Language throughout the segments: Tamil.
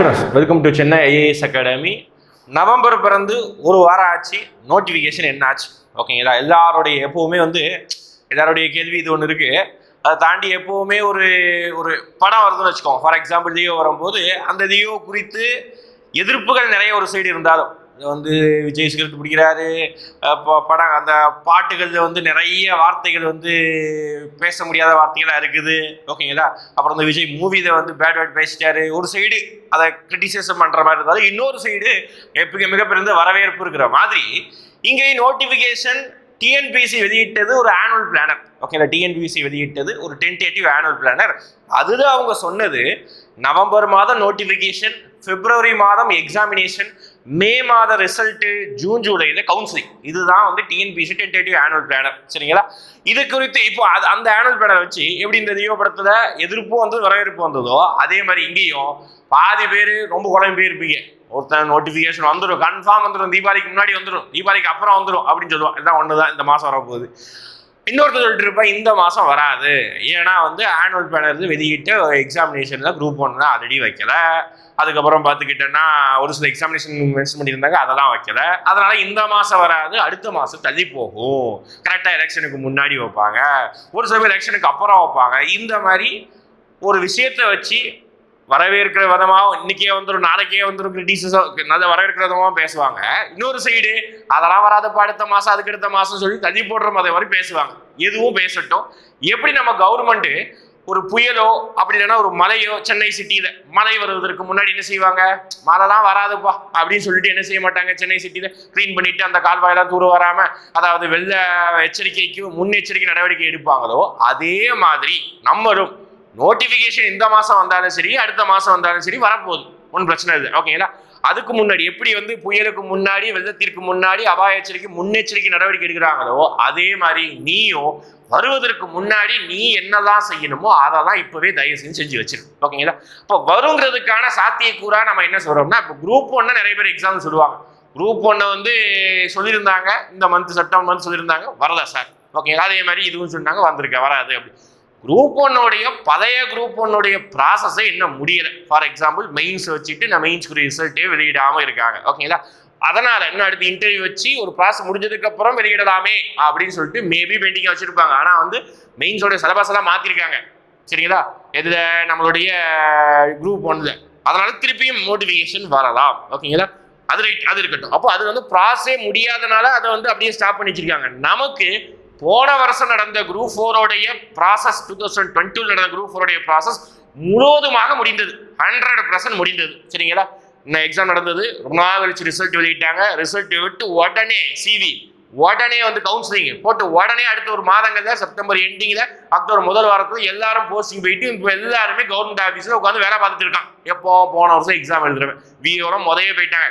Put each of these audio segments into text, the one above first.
சுரஸ் welcome to Chennai IAS academy November பிறந்து ஒரு வாரம் ஆச்சு. நோட்டிஃபிகேஷன் என்ன ஆச்சு? ஓகேங்களா எல்லாருடைய எப்பவுமே வந்து எல்லாருடைய கேள்வி இது ஒன்று இருக்குது அதை தாண்டி எப்பவுமே ஒரு ஒரு படம் வருதுன்னு வச்சுக்கோங்க. ஃபார் எக்ஸாம்பிள் லியோ வரும்போது அந்த லியோ குறித்து எதிர்ப்புகள் நிறைய ஒரு சைடு இருந்தாலும் வந்து விஜய் சிகரெட் பிடிக்கிறாரு. படம் அந்த பாட்டுகளில் வந்து நிறைய வார்த்தைகள் வந்து பேச முடியாத வார்த்தைகளாக இருக்குது. ஓகேங்களா அப்புறம் இந்த விஜய் மூவியில் வந்து பேட் வேர்ட் பேசிட்டாரு. ஒரு சைடு அதை கிரிட்டிசிசம் பண்ணுற மாதிரி இருந்தாலும் இன்னொரு சைடு எப்போ மிகப்பெருந்த வரவேற்பு இருக்கிற மாதிரி இங்கே நோட்டிஃபிகேஷன் டிஎன்பிசி வெளியிட்டது ஒரு ஆனுவல் பிளானர் ஓகேங்களா டிஎன்பிசி வெளியிட்டது ஒரு டென்டேட்டிவ் ஆனுவல் பிளானர் அதுதான் அவங்க சொன்னது நவம்பர் மாதம் நோட்டிஃபிகேஷன் பிப்ரவரி மாதம் எக்ஸாமினேஷன் மே மாத ரிசல்ட்டு ஜூன் ஜூலையில் கவுன்சிலிங் இதுதான் வந்து டிஎன்பிசி டென்டேட்டிவ் ஆனுவல் பிளானர் சரிங்களா? இது குறித்து இப்போ அது அந்த ஆனுவல் பிளானர் வச்சு எப்படி இந்த லியோ படத்தில் எதிர்ப்பும் வந்து வரவேற்பு வந்ததோ அதே மாதிரி இங்கேயும் பாதி பேர் ரொம்ப குழம்பு போயிருப்பீங்க ஒருத்தன் நோட்டிஃபிகேஷன் வந்துடும் கன்ஃபார்ம் வந்துடும் தீபாவளிக்கு முன்னாடி வந்துடும் தீபாவளிக்கு அப்புறம் வந்துடும் அப்படின்னு சொல்லுவான் இதான் ஒன்று தான் இந்த மாதம் வரப்போகுது. இன்னொருத்தர் சொல்லிட்டு இருப்பேன் இந்த மாதம் வராது. ஏன்னா வந்து ஆனுவல் பேனர் வெளியிட்டு எக்ஸாமினேஷனில் குரூப் ஒன்று தான் ஆல்ரெடி வைக்கல. அதுக்கப்புறம் பார்த்துக்கிட்டேன்னா ஒரு சில எக்ஸாமினேஷன் மென்ஷன் பண்ணியிருந்தாங்க அதெல்லாம் வைக்கல. அதனால இந்த மாதம் வராது அடுத்த மாதம் தள்ளி போகும். கரெக்டாக எலெக்ஷனுக்கு முன்னாடி வைப்பாங்க. ஒரு சில பேர் எலெக்ஷனுக்கு அப்புறம் வைப்பாங்க. இந்த மாதிரி ஒரு விஷயத்தை வச்சு வரவேற்கிற விதமாக இன்னைக்கே வந்துடும் நாளைக்கே வந்துடும் கிரிட்டிசிசம் நல்ல வரவேற்கிற விதமாக பேசுவாங்க. இன்னொரு சைடு அதெல்லாம் வராதப்ப அடுத்த மாதம் அதுக்கு அடுத்த மாதம் சொல்லி தள்ளி போடுற மாதிரி மாதிரி பேசுவாங்க. எதுவும் பேசட்டும். எப்படி நம்ம கவர்மெண்ட்டு ஒரு புயலோ அப்படி இல்லைன்னா ஒரு மலையோ சென்னை சிட்டியில மழை வருவதற்கு முன்னாடி என்ன செய்வாங்க? மழைலாம் வராதுப்பா அப்படின்னு சொல்லிட்டு என்ன செய்ய மாட்டாங்க? சென்னை சிட்டியில க்ளீன் பண்ணிட்டு அந்த கால்வாயெல்லாம் தூர வராம அதாவது வெள்ள எச்சரிக்கைக்கு முன்னெச்சரிக்கை நடவடிக்கை எடுப்பாங்களோ அதே மாதிரி நம்மளும் நோட்டிஃபிகேஷன் இந்த மாதம் வந்தாலும் சரி அடுத்த மாதம் வந்தாலும் சரி வரப்போகுது. ஒன்றும் பிரச்சனை இல்லை. ஓகேங்களா அதுக்கு முன்னாடி எப்படி வந்து புயலுக்கு முன்னாடி வெள்ளத்திற்கு முன்னாடி அபாய எச்சரிக்கை முன்னெச்சரிக்கை நடவடிக்கை எடுக்கிறாங்களோ அதே மாதிரி நீயும் வருவதற்கு முன்னாடி நீ என்னதான் செய்யணுமோ அதெல்லாம் இப்போவே தயவு செஞ்சு செஞ்சு வச்சிரு. ஓகேங்களா இப்போ வருங்கிறதுக்கான சாத்தியக்கூறா நம்ம என்ன சொல்கிறோம்னா இப்போ குரூப் ஒன்று நிறைய பேர் எக்ஸாம் சொல்லுவாங்க. குரூப் ஒன்றை வந்து சொல்லியிருந்தாங்க இந்த மந்த் செப்டம்பர் மந்த் சொல்லியிருந்தாங்க வரல சார் ஓகேங்களா அதே மாதிரி இதுவும் சொன்னாங்க வந்திருக்க வராது அப்படி. குரூப் ஒன்னுடைய பழைய குரூப் ஒன்னுடைய ப்ராசஸே இன்னும் முடியல. ஃபார் எக்ஸாம்பிள் மெயின்ஸ் வச்சுட்டு நான் மெயின்ஸ்க்குரிய ரிசல்ட்டே வெளியிடாமல் இருக்காங்க. ஓகேங்களா அதனால் இன்னும் அடுத்து இன்டர்வியூ வச்சு ஒரு ப்ராசஸ் முடிஞ்சதுக்கப்புறம் வெளியிடலாமே அப்படின்னு சொல்லிட்டு மேபி பெயிண்டிங்காக வச்சுருப்பாங்க. ஆனால் வந்து மெயின்ஸோட சிலபஸ் எல்லாம் மாற்றிருக்காங்க சரிங்களா? எதில் நம்மளுடைய குரூப் ஒன்றில் அதனால் திருப்பியும் மோட்டிவேஷன் வரலாம். ஓகேங்களா அது ரைட் அது இருக்கட்டும். அப்போ அது வந்து ப்ராசஸே முடியாதனால அதை வந்து அப்படியே ஸ்டாப் பண்ணி வச்சிருக்காங்க. நமக்கு போன வருஷம் நடந்த குரூப் ஃபோரோடைய ப்ராசஸ் டூ தௌசண்ட் டுவெண்ட்டியில் நடந்த குரூப் ஃபோருடைய ப்ராசஸ் முழுவதுமாக முடிந்தது. ஹண்ட்ரட் பர்சன்ட் முடிந்தது. சரிங்களா? இன்னும் எக்ஸாம் நடந்தது. ரொம்ப நாள் கழிச்சு ரிசல்ட் வெளியிட்டாங்க. ரிசல்ட் விட்டு உடனே சிவி உடனே வந்து கவுன்சிலிங் போட்டு உடனே அடுத்த ஒரு மாதங்கள்ல செப்டம்பர் எண்டிங்ல அக்டோபர் முதல் வாரத்துல எல்லாரும் போஸ்டிங் போயிட்டு இப்போ எல்லாருமே கவர்மெண்ட் ஆஃபீஸில் உட்காந்து வேலை பார்த்துட்டு இருக்கான் எப்போ போன வருஷம் எக்ஸாம் எழுதுறேன் விஓரம் முதவே போயிட்டாங்க.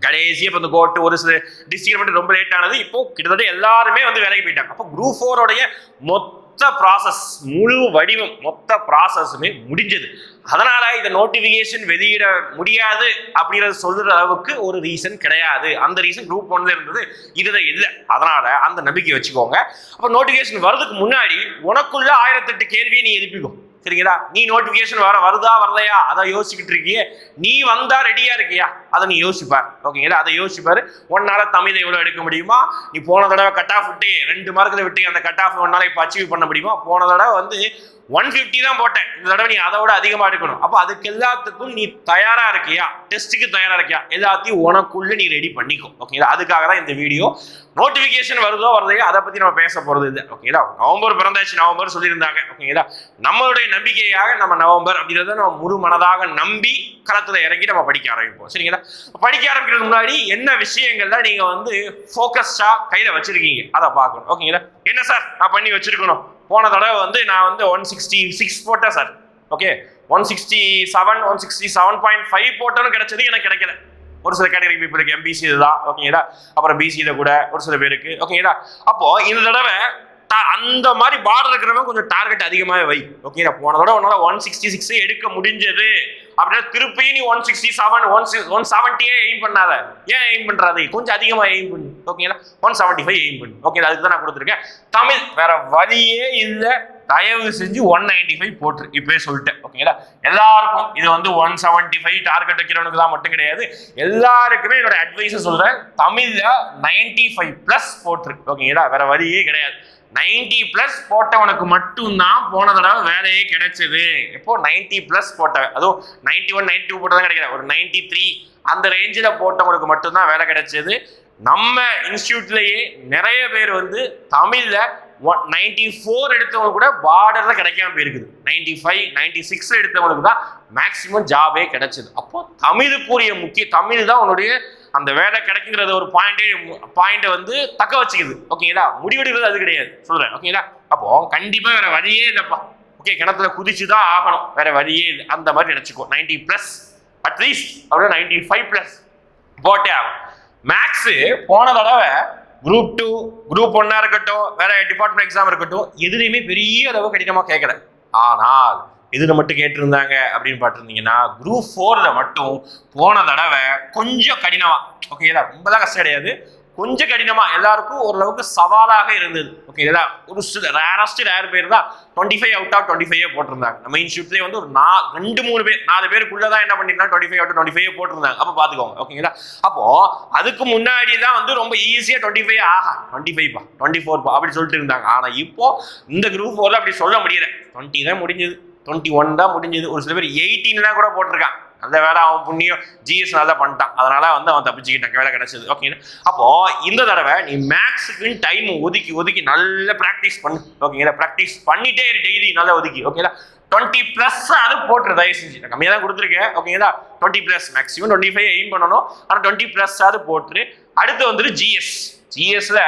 கடைசியாக இப்போ இந்த கோட்டு ஒரு சில டிஸ்ட்ரிக்ட் மட்டும் ரொம்ப லேட் ஆனது. இப்போ கிட்டத்தட்ட எல்லாருமே வந்து வேலைக்கு போயிட்டாங்க. அப்போ குரூப் ஃபோரோடைய மொத்த ப்ராசஸ் முழு வடிவம் மொத்த ப்ராசஸுமே முடிஞ்சது. அதனால இந்த நோட்டிஃபிகேஷன் வெளியிட முடியாது அப்படிங்கிறத சொல்ற அளவுக்கு ஒரு ரீசன் கிடையாது. அந்த ரீசன் குரூப் ஒன்ல இருந்தது. இதுதான் இல்லை. அதனால அந்த நம்பிக்கை வச்சுக்கோங்க. அப்போ நோட்டிஃபிகேஷன் வர்றதுக்கு முன்னாடி உனக்குள்ள ஆயிரத்தெட்டு கேள்வியை நீ எழுப்பிக்கும் சரிங்களா? நீ நோட்டிஃபிகேஷன் வர வருதா வரலையா? அதை யோசிச்சுக்கிட்டு இருக்கியே. நீ வந்தா ரெடியா இருக்கியா? அதை நீ யோசிப்பார். ஓகேங்களா? அதை யோசிப்பாரு. உன்னால தமிழை எவ்வளவு எடுக்க முடியுமா நீ போன தடவை கட் ஆஃப் விட்டு ரெண்டு மார்க்கில் விட்டு அந்த கட் ஆஃப் உன்னால இப்போ அச்சீவ் பண்ண முடியுமா போன தடவை வந்து ஒன் ஃபிஃப்டி தான் போட்டேன். இந்த தடவை நீ அதை விட அதிகமாக எடுக்கணும். அப்போ அதுக்கு எல்லாத்துக்கும் நீ தயாரா இருக்கியா? டெஸ்ட்டுக்கு தயாரா இருக்கியா? எல்லாத்தையும் உனக்குள்ள நீ ரெடி பண்ணிக்கோ. ஓகேங்களா? அதுக்காக தான் இந்த வீடியோ நோட்டிஃபிகேஷன் வருதோ வருதையோ அதை பத்தி நம்ம பேச போறது இல்லை ஓகேங்களா நவம்பர் பிறந்தாச்சு நவம்பர் சொல்லியிருந்தாங்க. ஓகேங்களா நம்மளுடைய நம்பிக்கையாக நம்ம நவம்பர் அப்படின்றத நம்ம முழு மனதாக நம்பி களத்துல இறங்கி நம்ம படிக்க ஆரம்பிப்போம். சரிங்களா? படிக்க ஆரம்பிக்கிறதுக்கு முன்னாடி என்ன விஷயங்கள்லாம் நீங்க வந்து ஃபோக்கஸ்டாக கையில வச்சிருக்கீங்க? அதை பார்க்கணும். ஓகேங்களா என்ன சார் நான் பண்ணி வச்சிருக்கணும். போன தடவை வந்து நான் வந்து ஒன் சிக்ஸ்டி சிக்ஸ் போட்டேன் sir okay one sixty seven one sixty seven point five போட்டோன்னு கிடைச்சது எனக்கு கிடைக்கல. ஒரு சில கேட்டகரி பீப்புளுக்கு எம்பிசி இதுதான். ஓகேங்களா அப்புறம் பிசியில கூட ஒரு சில பேருக்கு. ஓகேங்களா அப்போ இந்த தடவை அந்த மாதிரி பார்டர் இருக்கிறவங்க கொஞ்சம் டார்கெட் அதிகமாகவே வை. ஓகேங்களா போன தடவை உன்னால ஒன் சிக்ஸ்டி சிக்ஸ் எடுக்க முடிஞ்சது. அப்படின்னா திருப்பி நீ one sixty seven one six one செவன்ட்டியே aim பண்ணாத. ஏன் எய்ம் பண்ணுறாது கொஞ்சம் அதிகமாக எய்ம் பண்ணு. ஓகேங்களா ஒன் செவன்ட்டி ஃபைவ் எய்ம் பண்ணு. ஓகே அதுக்கு தான் நான் கொடுத்துருக்கேன். தமிழ் வேற வழியே இல்லை. தயவு செஞ்சு ஒன் நைன்டி ஃபைவ் போட்டுரு. இப்பவே சொல்லிட்டேன். ஓகேங்களா எல்லாருக்கும் இது வந்து ஒன் செவன்டி ஃபைவ் டார்கெட் வைக்கிறவனுக்கு தான் மட்டும் கிடையாது. எல்லாருக்குமே என்னோட அட்வைஸை சொல்றேன். தமிழ்ல நைன்டி ஃபைவ் பிளஸ் போட்டிருக்கு ஓகேங்களா வேற வரியே கிடையாது. நைன்டி பிளஸ் போட்டவனுக்கு மட்டும்தான் போன தடவை வேலையே கிடைச்சது. எப்போ? நைன்டி பிளஸ் போட்டவன். அதுவும் நைன்டி ஒன் நைன்டி டூ போட்டதான் கிடைக்கல. ஒரு நைன்டி த்ரீ அந்த ரேஞ்சில் போட்டவனுக்கு மட்டும்தான் வேலை கிடைச்சது. நம்ம இன்ஸ்டியூட்லேயே நிறைய பேர் வந்து தமிழில் ஒன் நைன்டி ஃபோர் எடுத்தவங்க கூட பார்டரில் கிடைக்காம போயிருக்குது. நைன்டி ஃபைவ் நைன்டி சிக்ஸ் எடுத்தவங்களுக்கு தான் மேக்சிமம் ஜாபே கிடைச்சது. அப்போ தமிழுக்குரிய முக்கிய தமிழ் தான் உன்னுடைய அந்த வேலை கிடைக்குங்கிறத ஒரு பாயிண்டே பாயிண்ட்டை வந்து தக்க வச்சுக்குது. ஓகேங்களா முடிவெடுக்கிறது அது கிடையாது. சொல்கிறேன் ஓகேங்களா அப்போ கண்டிப்பாக வேற வழியே இல்லைப்பா. ஓகே கிணத்துல குதிச்சு தான் ஆகணும். வேற வழியே இல்லை. அந்த மாதிரி நினச்சிக்கோ. நைன்டி ப்ளஸ் அட்லீஸ்ட் அப்படின்னா நைன்டி ஃபைவ் ப்ளஸ் போட்டே ஆகும் மேக்ஸு போன தடவை குரூப் டூ குரூப் ஒன்னா இருக்கட்டும் வேற டிபார்ட்மெண்ட் எக்ஸாம் இருக்கட்டும் எதுலையுமே பெரிய அளவு கடினமா கேட்கல ஆனால் இதில் மட்டும் கேட்டிருந்தாங்க அப்படின்னு பார்த்துருந்தீங்கன்னா குரூப் ஃபோரில் மட்டும் போன தடவை கொஞ்சம் கடினமாக ஓகேதா ரொம்பலாம் கஷ்டம் கிடையாது. கொஞ்சம் கடினமா எல்லாருக்கும் ஓரளவுக்கு சவாலாக இருந்தது. ஓகேங்களா ஒரு சில ரேரஸ்ட் ரேர் பேர் தான் twenty five out of twenty five போட்டிருந்தாங்க நம்ம இன்ஸ்டியூட்லேயே வந்து ஒரு நா ரெண்டு மூணு பேர் நாலு பேருக்குள்ள தான் என்ன பண்ணிருந்தாங்க? Twenty five out twenty five போட்டிருந்தாங்க. அப்போ பார்த்துக்கோங்க ஓகேங்களா அப்போ அதுக்கு முன்னாடி தான் வந்து ரொம்ப ஈஸியாக டுவெண்ட்டி ஃபைவ் ஆஹா டுவெண்ட்டி ஃபைவ் பா டுவெண்ட்டி ஃபோர் பா அப்படி சொல்லிட்டு இருந்தாங்க. ஆனால் இப்போ இந்த குரூப் ஃபோரில் அப்படி சொல்ல முடியல. டுவெண்ட்டி தான் முடிஞ்சது. டுவெண்ட்டி ஒன் தான் முடிஞ்சது. ஒரு சில பேர் எயிட்டீன்லாம் கூட போட்டிருக்கான். அந்த வேலை அவன் புண்ணியம் ஜிஎஸ் நல்லா பண்ணிட்டான். அதனால வந்து அவன் தப்பிச்சுக்கிட்டான். வேலை கிடைச்சது. ஓகேங்களா அப்போ இந்த தடவை நீ மேக்ஸுக்குன்னு டைம் ஒதுக்கி ஒதுக்கி நல்ல ப்ராக்டிஸ் பண்ணு. ஓகேங்களா ப்ராக்டிஸ் பண்ணிட்டே டெய்லி நல்லா ஒதுக்கி. ஓகேங்களா டுவெண்ட்டி ப்ளஸ் அது போட்டுரு தயவு செஞ்சு. நான் கம்மியாக தான் கொடுத்துருக்கேன். ஓகேங்களா twenty plus maximum twenty five aim பண்ணணும். ஆனால் டுவெண்ட்டி ப்ளஸ் அது போட்டுரு. அடுத்து வந்துட்டு ஜிஎஸ் சிஎஸ்ல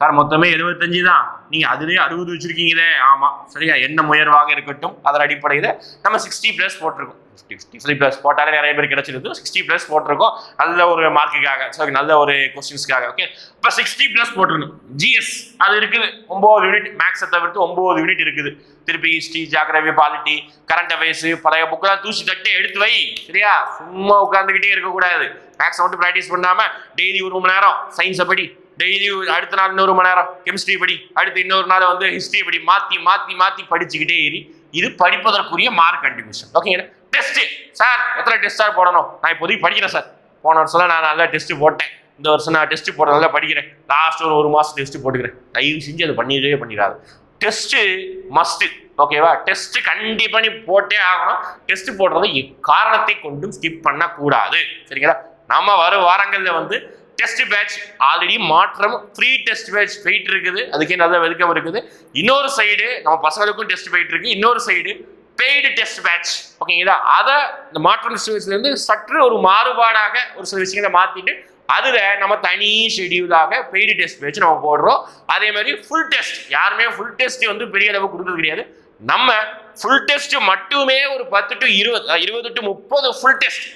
சார் மொத்தமே எழுபத்தஞ்சு தான். நீங்க அதுலயே அறுபது வச்சிருக்கீங்களே. ஆமா. சரியா? என்ன முயர்வாக இருக்கட்டும். அதன் அடிப்படையில் நம்ம சிக்ஸ்டி பிளஸ் போட்டிருக்கோம். ஃபிஃப்டி ப்ளஸ் போட்டாலே நிறைய பேர் கிடைச்சிருக்கு சிக்ஸ்டி ப்ளஸ் போட்டிருக்கோம். நல்ல ஒரு மார்க்குக்காக ஸோ நல்ல ஒரு கொஸ்டின்ஸ்க்காக ஓகே இப்போ சிக்ஸ்டி ப்ளஸ் போட்டிருக்கணும். ஜிஎஸ் அது இருக்குது. ஒம்பது யூனிட் மேக்ஸை தவிர்த்து ஒம்பது யூனிட் இருக்குது. திருப்பி history geography polity current affairs பழைய புக்கெல்லாம் தூசி தட்டு எடுத்து வை. சரியா? சும்மா உட்காந்துக்கிட்டே இருக்கக்கூடாது. மேக்ஸ் மட்டும் ப்ராக்டிஸ் பண்ணாமல் டெய்லி ஒரு மணி நேரம் சயின்ஸை படி டெய்லி அடுத்த நாள் இன்னொரு மணி நேரம் கெமிஸ்ட்ரி படி அடுத்து இன்னொரு நாள் வந்து ஹிஸ்ட்ரி படி மாற்றி மாற்றி மாற்றி படிச்சுக்கிட்டே ஏறி இது படிப்பதற்குரிய மார்க் கண்டினியூஷன் ஓகேங்களா டெஸ்ட் சார் எத்தனை டெஸ்ட் சார் போடணும்? நான் இப்போதைக்கு படிக்கிறேன் சார். போன வருஷம் நான் நல்லா டெஸ்ட் போட்டேன். இந்த வருஷம் நான் டெஸ்ட் போட நல்லா படிக்கிறேன். லாஸ்ட் ஒரு ஒரு மாதம் டெஸ்ட் போட்டுக்கிறேன். தயவு செஞ்சு அதை பண்ணிடவே பண்ணிடாது. டெஸ்ட்டு மஸ்ட்டு ஓகேவா டெஸ்ட் கண்டிப்பாக நீ போட்டே ஆகணும். டெஸ்ட் போடுறதை எக்காரணத்தை கொண்டும் ஸ்கிப் பண்ணக்கூடாது. சரிங்களா? நம்ம வரும் வாரங்களில் வந்து டெஸ்ட் பேட்ச். ஆல்ரெடி மாற்றம் ஃப்ரீ டெஸ்ட் பேட்ச் போயிட்டு இருக்குது. அதுக்கே நல்ல வெல்கம் இருக்குது? இன்னொரு சைடு நம்ம பசங்களுக்கும் டெஸ்ட் போயிட்டு இருக்கு. இன்னொரு சைடு பெய்டு டெஸ்ட் பேட்ச். ஓகேங்களா அதை இந்த மாற்றம் இருந்து சற்று ஒரு மாறுபாடாக ஒரு சில விஷயங்களை மாற்றிட்டு அதில் நம்ம தனி ஷெடியூலாக பெய்டு டெஸ்ட் பேட்ச் நம்ம போடுறோம். அதே மாதிரி ஃபுல் டெஸ்ட். யாருமே ஃபுல் டெஸ்ட் வந்து பெரிய அளவு கொடுக்கறது கிடையாது. நம்ம ஃபுல் டெஸ்ட் மட்டுமே ஒரு பத்து டு இருபது இருபது டு முப்பது ஃபுல் டெஸ்ட்.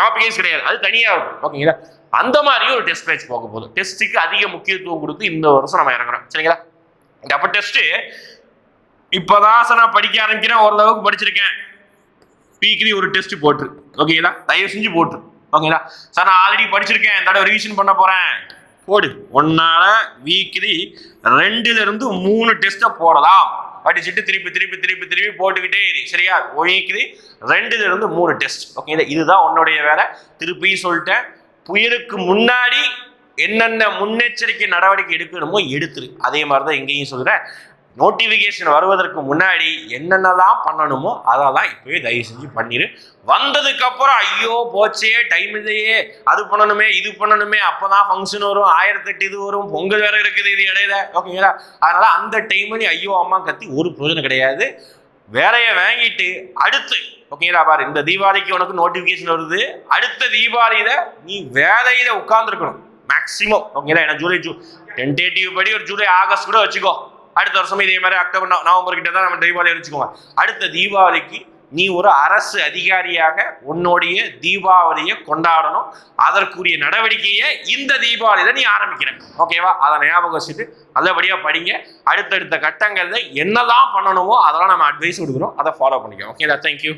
டாபிக்ஸ் கிடையாது. அது தனியாக இருக்கும். ஓகேங்களா அந்த மாதிரி ஒரு டெஸ்ட் பேட்ச் போக போகுது. டெஸ்ட்டுக்கு அதிக முக்கியத்துவம் கொடுத்து இந்த வருஷம் நம்ம இறங்குறோம். சரிங்களா? இந்த அப்போ டெஸ்ட்டு இப்போதான் சார் நான் படிக்க ஆரம்பிக்கிறேன். ஓரளவுக்கு படிச்சிருக்கேன். வீக்லி ஒரு டெஸ்ட் போட்டு. ஓகேங்களா தயவு செஞ்சு போட்டு. ஓகேங்களா சார் நான் ஆல்ரெடி படிச்சிருக்கேன். இந்த தடவை ரிவிஷன் பண்ண போகிறேன் போடு. ஒன்னால வீக்லி ரெண்டுல இருந்து மூணு டெஸ்ட்டை போடலாம். படிச்சுட்டு திருப்பி திருப்பி திருப்பி திருப்பி போட்டுக்கிட்டே இரு. சரியா? வீக்லி ரெண்டுல இருந்து மூணு டெஸ்ட் ஓகேங்களா இதுதான் உன்னுடைய வேலை. திருப்பி சொல்லிட்டேன். புயலுக்கு முன்னாடி என்னென்ன முன்னெச்சரிக்கை நடவடிக்கை எடுக்கணுமோ எடுத்துரு. அதே மாதிரி தான் எங்கேயும் சொல்கிறேன் நோட்டிஃபிகேஷன் வருவதற்கு முன்னாடி என்னென்னலாம் பண்ணணுமோ அதெல்லாம் இப்போவே தயவு செஞ்சு பண்ணிடு வந்ததுக்கப்புறம் ஐயோ போச்சே டைம் இல்லையே. அது பண்ணணுமே இது பண்ணணுமே. அப்போ தான் ஃபங்க்ஷன் வரும். ஆயிரத்தெட்டு இது வரும். பொங்கல் வேறு இருக்குது இது இடையில. ஓகேங்களா அதனால் அந்த டைம்ல ஐயோ அம்மா கத்தி ஒரு பிரயோஜனம் கிடையாது. வேலையை வாங்கிட்டு அடுத்து ஓகேங்களா பாரு இந்த தீபாவளிக்கு உனக்கு நோட்டிஃபிகேஷன் வருது. அடுத்த தீபாவளியில நீ வேலையில உட்கார்ந்துருக்கணும். மேக்ஸிமம் ஓகேங்களா ஏன்னா ஜூலை ஜூ டென்டேட்டிவ் படி ஒரு ஜூலை ஆகஸ்ட் கூட வச்சுக்கோ. அடுத்த வருஷம் இதே மாதிரி அக்டோபர் நவம்பர் கிட்ட தான் நம்ம தீபாவளி வச்சுக்கோங்க. அடுத்த தீபாவளிக்கு நீ ஒரு அரசு அதிகாரியாக உன்னுடைய தீபாவளியை கொண்டாடணும். அதற்குரிய நடவடிக்கையை இந்த தீபாவளியில் நீ ஆரம்பிக்கிற ஓகேவா அதை ஞாபகம் வச்சுட்டு நல்லபடியாக படிங்க. அடுத்தடுத்த கட்டங்களில் என்னெல்லாம் பண்ணணுமோ அதெல்லாம் நம்ம அட்வைஸ் கொடுக்குறோம் அதை ஃபாலோ பண்ணிக்கோ ஓகேதா தேங்க்யூ